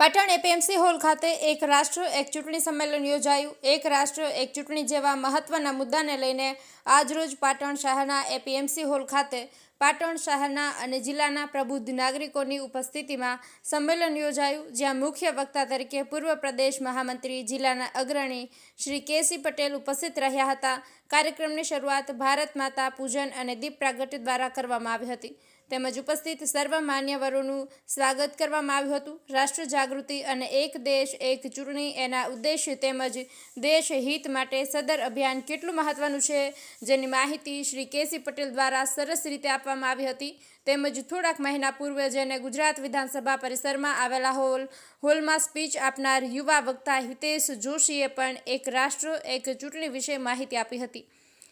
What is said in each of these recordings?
Patan APMC hall ખાતે એક રાષ્ટ્ર એક ચૂંટણી સંમેલન યોજાયું. એક રાષ્ટ્ર એક ચૂંટણી જેવા મહત્વના મુદ્દાને લઈને આજરોજ પાટણ શહેરના એપીએમસી હોલ ખાતે પાટણ શહેરના અને જિલ્લાના પ્રબુદ્ધ નાગરિકોની ઉપસ્થિતિમાં સંમેલન યોજાયું, જ્યાં મુખ્ય વક્તા તરીકે પૂર્વ પ્રદેશ મહામંત્રી જિલ્લાના અગ્રણી શ્રી કેસી પટેલ ઉપસ્થિત રહ્યા હતા. કાર્યક્રમની શરૂઆત ભારત માતા પૂજન અને દીપ પ્રાગટ્ય દ્વારા કરવામાં આવી હતી. તેમજ ઉપસ્થિત સર્વ માન્યવરોનું સ્વાગત કરવામાં આવ્યું હતું. રાષ્ટ્ર જાગૃતિ અને એક દેશ, એક ચૂંટણી એના ઉદ્દેશ્ય તેમજ દેશ હિત માટે સદર અભિયાન કેટલું મહત્વનું છે જેની માહિતી શ્રી કેસી પટેલ દ્વારા સરસ રીતે આપવામાં આવી હતી. તેમજ થોડાક મહિના પૂર્વે જેને ગુજરાત વિધાનસભા પરિસરમાં આવેલા હોલ, હોલમાં સ્પીચ આપનાર યુવા વક્તા હિતેશ જોશીએ પણ એક રાષ્ટ્ર, એક ચૂંટણી વિશે માહિતી આપી હતી.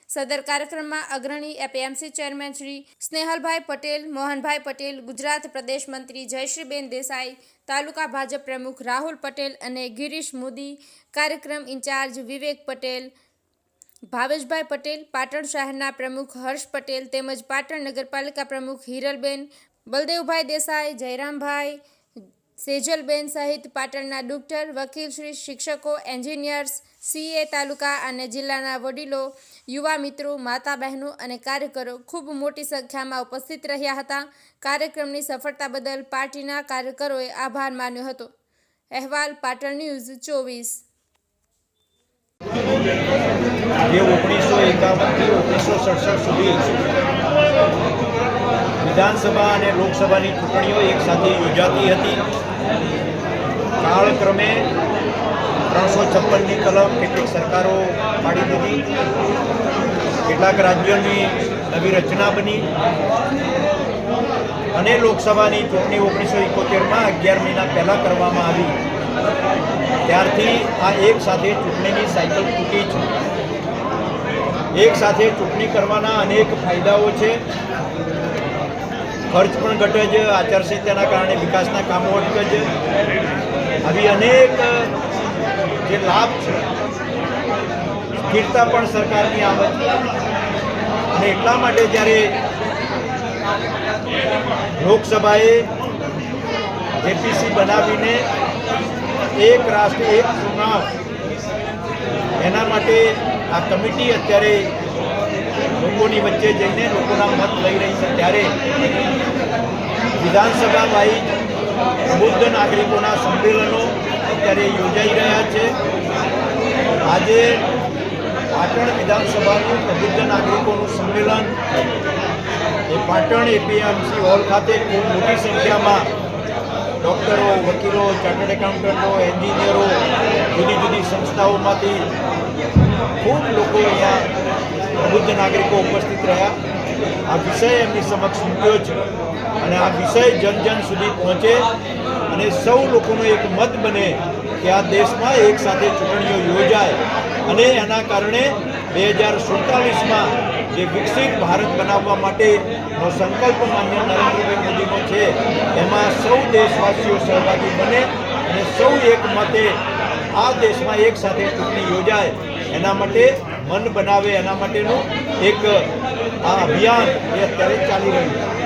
સદર કાર્યક્રમમાં અગ્રણી એપીએમસી ચેરમેન શ્રી સ્નેહલભાઈ પટેલ, મોહનભાઈ પટેલ, ગુજરાત પ્રદેશ મંત્રી જયશ્રીબેન દેસાઈ, તાલુકા ભાજપ પ્રમુખ રાહુલ પટેલ અને ગિરીશ મોદી, કાર્યક્રમ ઇન્ચાર્જ વિવેક પટેલ, ભાવેશભાઈ પટેલ, પાટણ શહેરના પ્રમુખ હર્ષ પટેલ તેમજ પાટણ નગરપાલિકા પ્રમુખ હિરલબેન, બલદેવભાઈ દેસાઈ, જયરામભાઈ સેજલબેન સહિત પાટણના ડોક્ટર વકીલશ્રી શિક્ષકો, એન્જિનિયર્સ, સીએ તાલુકા અને જિલ્લાના વડીલો, યુવા મિત્રો માતા બહેનો અને કાર્યકરો ખૂબ મોટી સંખ્યામાં ઉપસ્થિત રહ્યા હતા. કાર્યક્રમની સફળતા બદલ પાર્ટીના કાર્યકરોએ આભાર માન્યો હતો. અહેવાલ, પાટણ ન્યૂઝ, ચોવીસ. જે ઓગણીસો એકાવનથી ઓગણીસો સડસઠ સુધી વિધાનસભા અને લોકસભાની ચૂંટણીઓ એકસાથે યોજાતી હતી. કાળક્રમે ત્રણસો છપ્પનની કલમ કેટલીક સરકારો પાડી દીધી. કેટલાક રાજ્યોની નવી રચના બની. અને લોકસભાની ચૂંટણી ઓગણીસો એકોતેરમાં અગિયાર મહિના પહેલાં કરવામાં આવી. ત્યારથી આ એક સાથે ચૂંટણીની સાયકલ તૂટી છે. એક સાથે ચૂંટણી કરવાના અનેક ફાયદાઓ છે. ખર્ચ પણ ઘટે છે, આચારસંહિતાના કારણે વિકાસના કામો અટકે છે. આવી અનેક, જે લાભ છે, સ્થિરતા પણ સરકારની આવે છે. અને એટલા માટે જ્યારે લોકસભાએ એપીસી બનાવીને એક રાષ્ટ્ર, એક ચુનાવ, એના માટે આ કમિટી અત્યારે લોકોની વચ્ચે જઈને લોકોના મત લઈ રહી છે. ત્યારે વિધાનસભા વાઇઝ બુદ્ધ નાગરિકોના સંમેલનો અત્યારે યોજાઈ રહ્યા છે. આજે પાટણ વિધાનસભાનું પ્રબુદ્ધ નાગરિકોનું સંમેલન એ પાટણ એપીએમસી હોલ ખાતે ખૂબ મોટી સંખ્યામાં ડૉક્ટરો, વકીલો, ચાર્ટર્ડ એકાઉન્ટન્ટો, એન્જિનિયરો, જુદી જુદી સંસ્થાઓમાંથી પ્રબુદ્ધ નાગરિકો ઉપસ્થિત રહ્યા. આ વિષય એમની સમક્ષ મૂક્યો છે અને આ વિષય જન જન સુધી પહોંચે અને સૌ લોકોનો એક મત બને કે આ દેશમાં એક સાથે ચૂંટણીઓ યોજાય અને એના કારણે બે હજાર સુડતાલીસમાં જે વિકસિત ભારત બનાવવા માટેનો સંકલ્પ માન્ય નરેન્દ્રભાઈ મોદીનો છે, એમાં સૌ દેશવાસીઓ સહભાગી બને અને સૌ એક મતે આ દેશમાં એક સાથે ચૂંટણી યોજાય. એના માટે મન બનાવે એના માટેનું એક આ અભિયાન એ અત્યારે ચાલી રહ્યું છે.